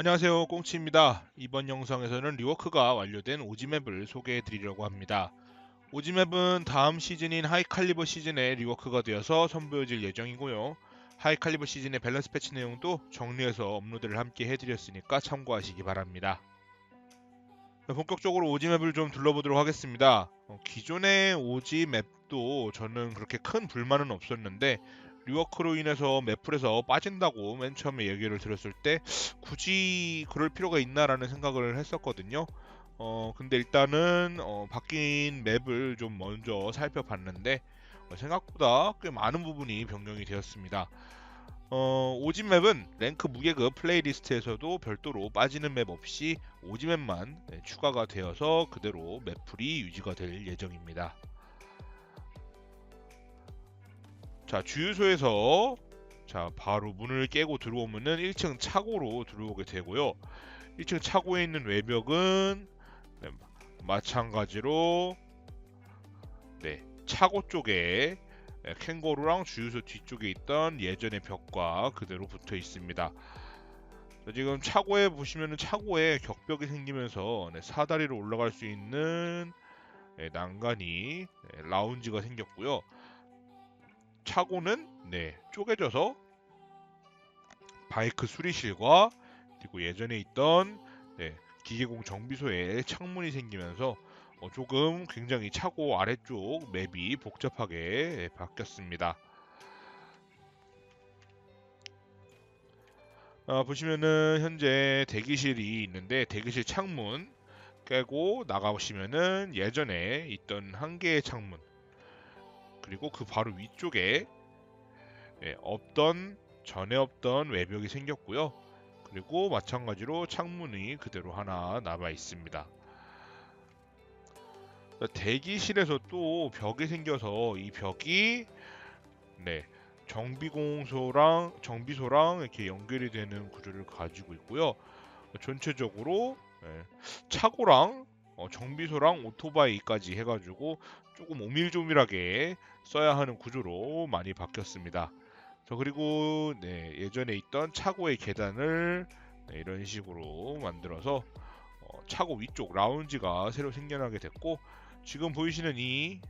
안녕하세요. 꽁치입니다. 이번 영상에서는 리워크가 완료된 오지맵을 소개해 드리려고 합니다. 오지맵은 다음 시즌인 하이칼리버 시즌에 리워크가 되어서 선보여질 예정이고요. 하이칼리버 시즌의 밸런스 패치 내용도 정리해서 업로드를 함께 해드렸으니까 참고하시기 바랍니다. 본격적으로 오지맵을 좀 둘러보도록 하겠습니다. 어, 기존의 오지맵도 저는 그렇게 큰 불만은 없었는데 리워크로 인해서 매플에서 빠진다고 맨 처음에 얘기를 들었을 때 굳이 그럴 필요가 있나라는 생각을 했었거든요. 어 근데 일단은 어, 바뀐 맵을 좀 먼저 살펴봤는데 어, 생각보다 꽤 많은 부분이 변경이 되었습니다. 어, 오집 맵은 랭크 무계급 플레이리스트에서도 별도로 빠지는 맵 없이 오집 맵만 네, 추가가 되어서 그대로 맵풀이 유지가 될 예정입니다. 자 주유소에서 자 바로 문을 깨고 들어오면은 1층 차고로 들어오게 되고요. 1층 차고에 있는 외벽은 네, 마찬가지로 네 차고 쪽에 네, 캥거루랑 주유소 뒤쪽에 있던 예전의 벽과 그대로 붙어 있습니다. 자, 지금 차고에 보시면은 차고에 격벽이 생기면서 네, 사다리로 올라갈 수 있는 네, 난간이 네, 라운지가 생겼고요 차고는 네, 쪼개져서 바이크 수리실과 그리고 예전에 있던 네, 기계공 정비소에 창문이 생기면서 어, 조금 굉장히 차고 아래쪽 맵이 복잡하게 네, 바뀌었습니다. 아, 보시면은 현재 대기실이 있는데 대기실 창문 깨고 나가보시면은 예전에 있던 한 개의 창문 그리고 그 바로 위쪽에 예, 없던 전에 없던 외벽이 생겼고요. 그리고 마찬가지로 창문이 그대로 하나 남아 있습니다. 대기실에서 또 벽이 생겨서 이 벽이 네, 정비공소랑 정비소랑 이렇게 연결이 되는 구조를 가지고 있고요. 전체적으로 네, 차고랑 어, 정비소랑 오토바이까지 해가지고 조금 오밀조밀하게 써야 하는 구조로 많이 바뀌었습니다. 저 그리고 네, 예전에 있던 차고의 계단을 네, 이런 식으로 만들어서 어, 차고 위쪽 라운지가 새로 생겨나게 됐고 지금 보이시는 이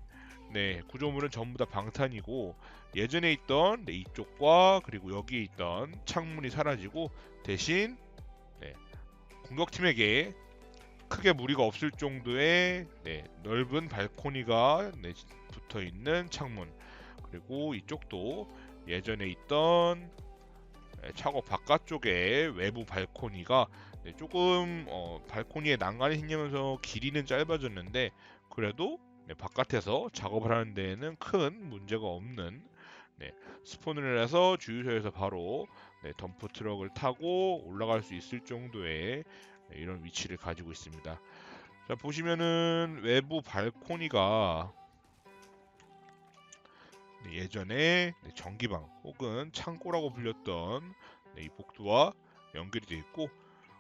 네, 구조물은 전부 다 방탄이고 예전에 있던 네, 이쪽과 그리고 여기에 있던 창문이 사라지고 대신 네, 공격팀에게 크게 무리가 없을 정도의 네, 넓은 발코니가 네, 붙어 있는 창문. 그리고 이쪽도 예전에 있던 네, 차고 바깥쪽에 외부 발코니가 네, 조금 어, 발코니에 난간이 생기면서 길이는 짧아졌는데 그래도 네, 바깥에서 작업을 하는 데에는 큰 문제가 없는 네, 스폰을 해서 주유소에서 바로 네, 덤프 트럭을 타고 올라갈 수 있을 정도의 네, 이런 위치를 가지고 있습니다. 자 보시면은 외부 발코니가 네, 예전에 네, 전기방 혹은 창고라고 불렸던 네, 이 복도와 연결이 되어 있고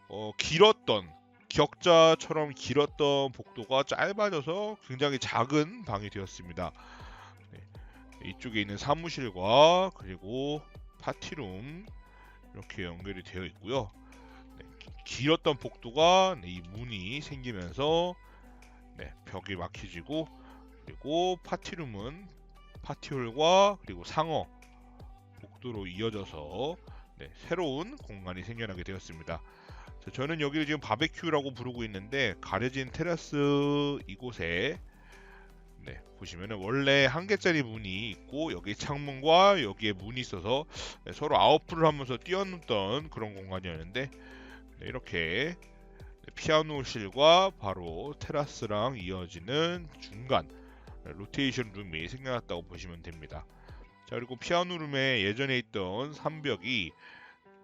어, 길었던 격자처럼 길었던 복도가 짧아져서 굉장히 작은 방이 되었습니다. 네, 이쪽에 있는 사무실과 그리고 파티룸 이렇게 연결이 되어 있고요. 길었던 복도가 네, 이 문이 생기면서 네, 벽이 막혀지고 그리고 파티룸은 파티홀과 그리고 상어 복도로 이어져서 네, 새로운 공간이 생겨나게 되었습니다. 자, 저는 여기를 지금 바베큐라고 부르고 있는데 가려진 테라스 이곳에 네, 보시면은 원래 한 개짜리 문이 있고 여기 창문과 여기에 문이 있어서 네, 서로 아웃풀을 하면서 뛰어넘던 그런 공간이었는데 네, 이렇게 피아노실과 바로 테라스랑 이어지는 중간 로테이션 룸이 생겨났다고 보시면 됩니다. 자 그리고 피아노 룸에 예전에 있던 삼벽이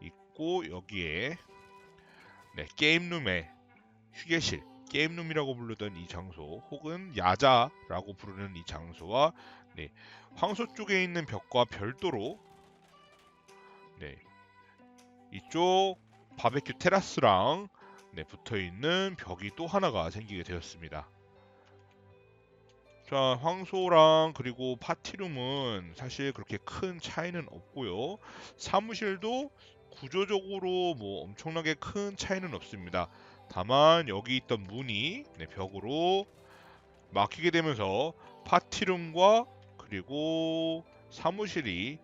있고 여기에 네, 게임 룸에 휴게실 게임 룸이라고 부르던 이 장소 혹은 야자라고 부르는 이 장소와 네, 황소 쪽에 있는 벽과 별도로 네, 이쪽 바베큐 테라스랑 네, 붙어 있는 벽이 또 하나가 생기게 되었습니다. 자, 황소랑 그리고 파티룸은 사실 그렇게 큰 차이는 없고요. 사무실도 구조적으로 뭐 엄청나게 큰 차이는 없습니다. 다만 여기 있던 문이 네, 벽으로 막히게 되면서 파티룸과 그리고 사무실이 네,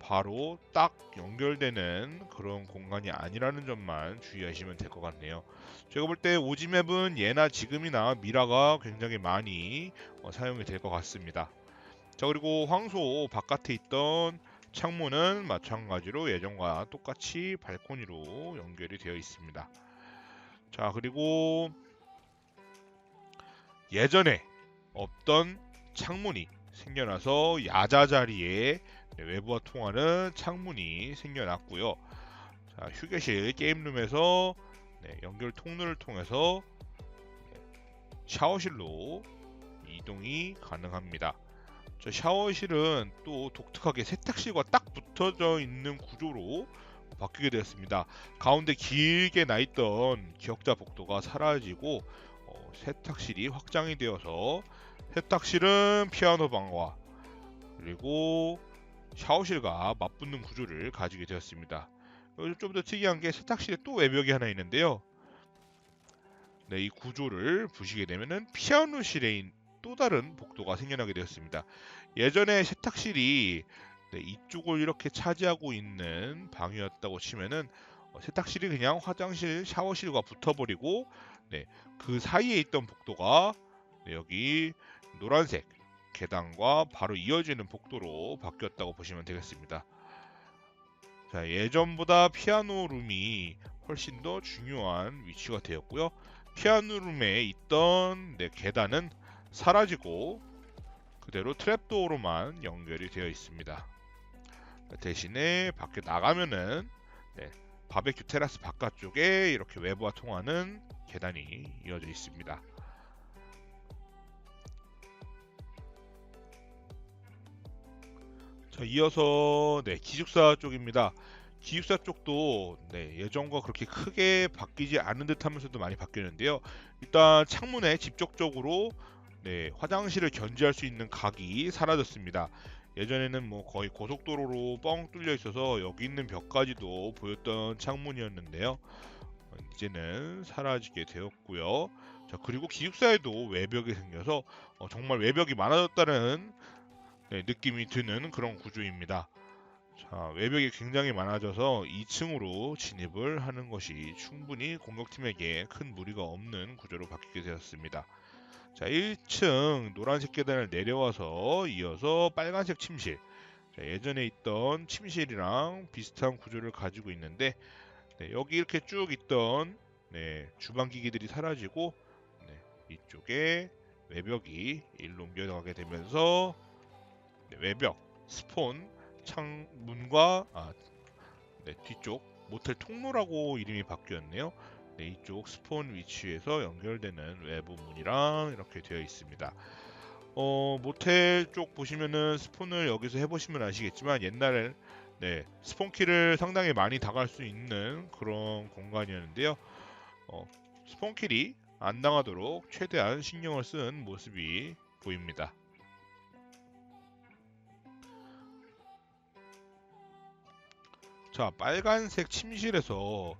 바로 딱 연결되는 그런 공간이 아니라는 점만 주의하시면 될 것 같네요. 제가 볼 때 오지맵은 예나 지금이나 미라가 굉장히 많이 어, 사용이 될 것 같습니다. 자 그리고 황소 바깥에 있던 창문은 마찬가지로 예전과 똑같이 발코니로 연결이 되어 있습니다. 자 그리고 예전에 없던 창문이 생겨나서 야자 자리에 네, 외부와 통하는 창문이 생겨났고요. 자, 휴게실 게임룸에서 네, 연결 통로를 통해서 네, 샤워실로 이동이 가능합니다. 저 샤워실은 또 독특하게 세탁실과 딱 붙어져 있는 구조로 바뀌게 되었습니다. 가운데 길게 나 있던 기억자 복도가 사라지고 어, 세탁실이 확장이 되어서 세탁실은 피아노 방과 그리고 샤워실과 맞붙는 구조를 가지게 되었습니다. 좀더 특이한 게 세탁실에 또 외벽이 하나 있는데요. 네, 이 구조를 보시게 되면은 피아노실에 또 다른 복도가 생겨나게 되었습니다. 예전에 세탁실이 네, 이쪽을 이렇게 차지하고 있는 방이었다고 치면은 어, 세탁실이 그냥 화장실, 샤워실과 붙어버리고 네, 그 사이에 있던 복도가 네, 여기 노란색 계단과 바로 이어지는 복도로 바뀌었다고 보시면 되겠습니다. 자, 예전보다 피아노 룸이 훨씬 더 중요한 위치가 되었고요. 피아노 룸에 있던 네, 계단은 사라지고 그대로 트랩도어로만 연결이 되어 있습니다. 대신에 밖에 나가면은 네, 바베큐 테라스 바깥쪽에 이렇게 외부와 통하는 계단이 이어져 있습니다. 자, 이어서 네, 기숙사 쪽입니다. 기숙사 쪽도 네, 예전과 그렇게 크게 바뀌지 않은 듯 하면서도 많이 바뀌었는데요. 일단 창문에 직접적으로 네, 화장실을 견지할 수 있는 각이 사라졌습니다. 예전에는 뭐 거의 고속도로로 뻥 뚫려 있어서 여기 있는 벽까지도 보였던 창문이었는데요. 어, 이제는 사라지게 되었고요. 자 그리고 기숙사에도 외벽이 생겨서 어, 정말 외벽이 많아졌다는 네, 느낌이 드는 그런 구조입니다. 자, 외벽이 굉장히 많아져서 2층으로 진입을 하는 것이 충분히 공격팀에게 큰 무리가 없는 구조로 바뀌게 되었습니다. 자, 1층 노란색 계단을 내려와서 이어서 빨간색 침실. 자, 예전에 있던 침실이랑 비슷한 구조를 가지고 있는데 네, 여기 이렇게 쭉 있던 네, 주방 기기들이 사라지고 네, 이쪽에 외벽이 일로 옮겨나가게 되면서 네, 외벽, 스폰, 창문과 아, 네, 뒤쪽 모텔 통로라고 이름이 바뀌었네요. 네, 이쪽 스폰 위치에서 연결되는 외부 문이랑 이렇게 되어 있습니다. 어, 모텔 쪽 보시면은 스폰을 여기서 해보시면 아시겠지만 옛날에 네, 스폰키를 상당히 많이 당할 수 있는 그런 공간이었는데요. 어, 스폰킬이 안 당하도록 최대한 신경을 쓴 모습이 보입니다. 자, 빨간색 침실에서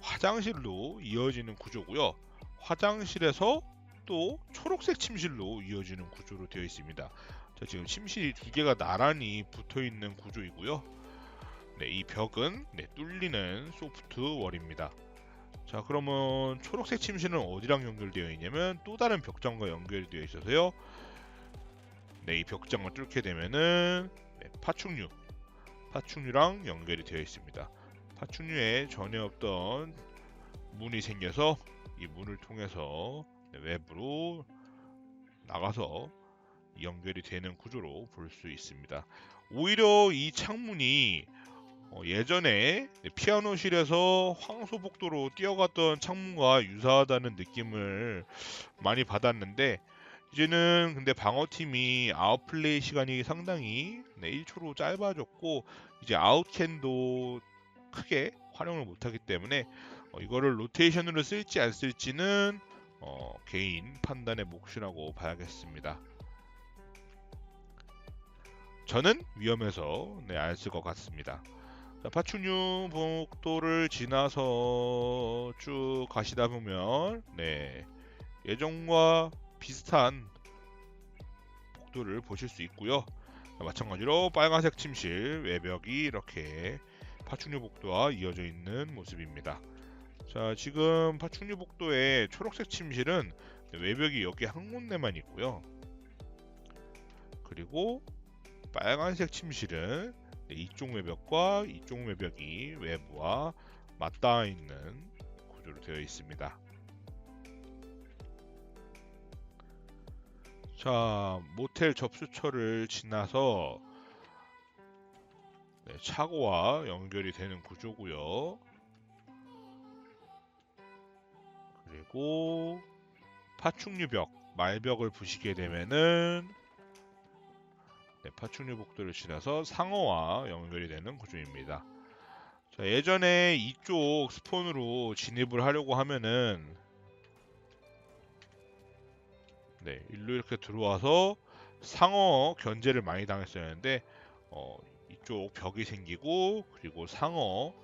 화장실로 이어지는 구조고요. 화장실에서 또 초록색 침실로 이어지는 구조로 되어 있습니다. 자, 지금 침실이 두 개가 나란히 붙어 있는 구조이고요. 네, 이 벽은 네, 뚫리는 소프트 월입니다. 자, 그러면 초록색 침실은 어디랑 연결되어 있냐면 또 다른 벽장과 연결되어 있어서요. 네, 이 벽장을 뚫게 되면은 네, 파충류, 파충류랑 연결이 되어 있습니다. 파충류에 전혀 없던 문이 생겨서 이 문을 통해서 외부로 나가서 연결이 되는 구조로 볼 수 있습니다. 오히려 이 창문이 어, 예전에 피아노실에서 황소복도로 뛰어갔던 창문과 유사하다는 느낌을 많이 받았는데 이제는 근데 방어팀이 아웃플레이 시간이 상당히 네, 1초로 짧아졌고 이제 아웃캔도 크게 활용을 못하기 때문에 어, 이거를 로테이션으로 쓸지 안 쓸지는 어, 개인 판단의 몫이라고 봐야겠습니다. 저는 위험해서 네, 안 쓸 것 같습니다. 자, 파충류 복도를 지나서 쭉 가시다 보면 네, 예전과 비슷한 복도를 보실 수 있고요. 자, 마찬가지로 빨간색 침실 외벽이 이렇게 파충류 복도와 이어져 있는 모습입니다. 자, 지금 파충류 복도의 초록색 침실은 외벽이 여기 한 군데만 있고요. 그리고 빨간색 침실은 네, 이쪽 외벽과 이쪽 외벽이 외부와 맞닿아 있는 구조로 되어 있습니다. 자, 모텔 접수처를 지나서 네, 차고와 연결이 되는 구조고요. 그리고 파충류벽, 말벽을 부시게 되면은 네, 파충류 복도를 지나서 상어와 연결이 되는 구조입니다. 자, 예전에 이쪽 스폰으로 진입을 하려고 하면은 네, 일로 이렇게 들어와서 상어 견제를 많이 당했었는데 어, 이쪽 벽이 생기고 그리고 상어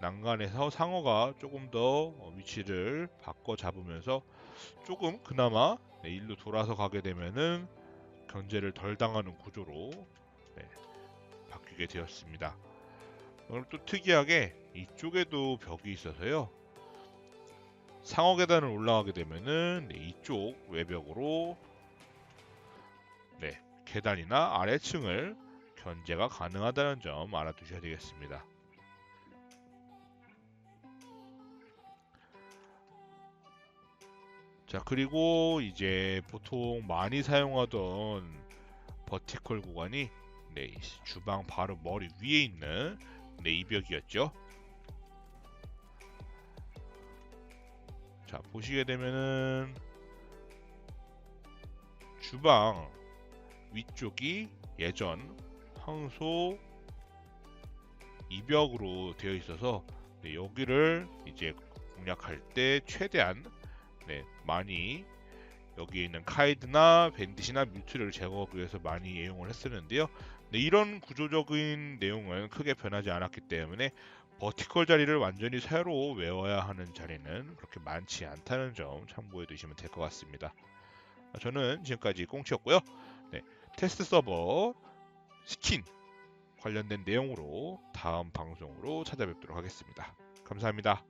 난간에서 상어가 조금 더 어, 위치를 바꿔 잡으면서 조금 그나마 네, 일로 돌아서 가게 되면은 견제를 덜 당하는 구조로 네, 바뀌게 되었습니다. 오늘 또 특이하게 이쪽에도 벽이 있어서요. 상어 계단을 올라가게 되면은 네, 이쪽 외벽으로 네, 계단이나 아래층을 견제가 가능하다는 점 알아두셔야 되겠습니다. 자 그리고 이제 보통 많이 사용하던 버티컬 구간이 네, 이 주방 바로 머리 위에 있는 네, 이 벽이었죠. 자 보시게 되면은 주방 위쪽이 예전 황소 이벽으로 되어 있어서 네, 여기를 이제 공략할 때 최대한 네, 많이 여기에 있는 카이드나 밴딧이나 뮤트를 제거하기 위해서 많이 애용을 했었는데요. 네, 이런 구조적인 내용은 크게 변하지 않았기 때문에 버티컬 자리를 완전히 새로 외워야 하는 자리는 그렇게 많지 않다는 점 참고해 두시면 될 것 같습니다. 저는 지금까지 꽁치였고요. 네, 테스트 서버 스킨 관련된 내용으로 다음 방송으로 찾아뵙도록 하겠습니다. 감사합니다.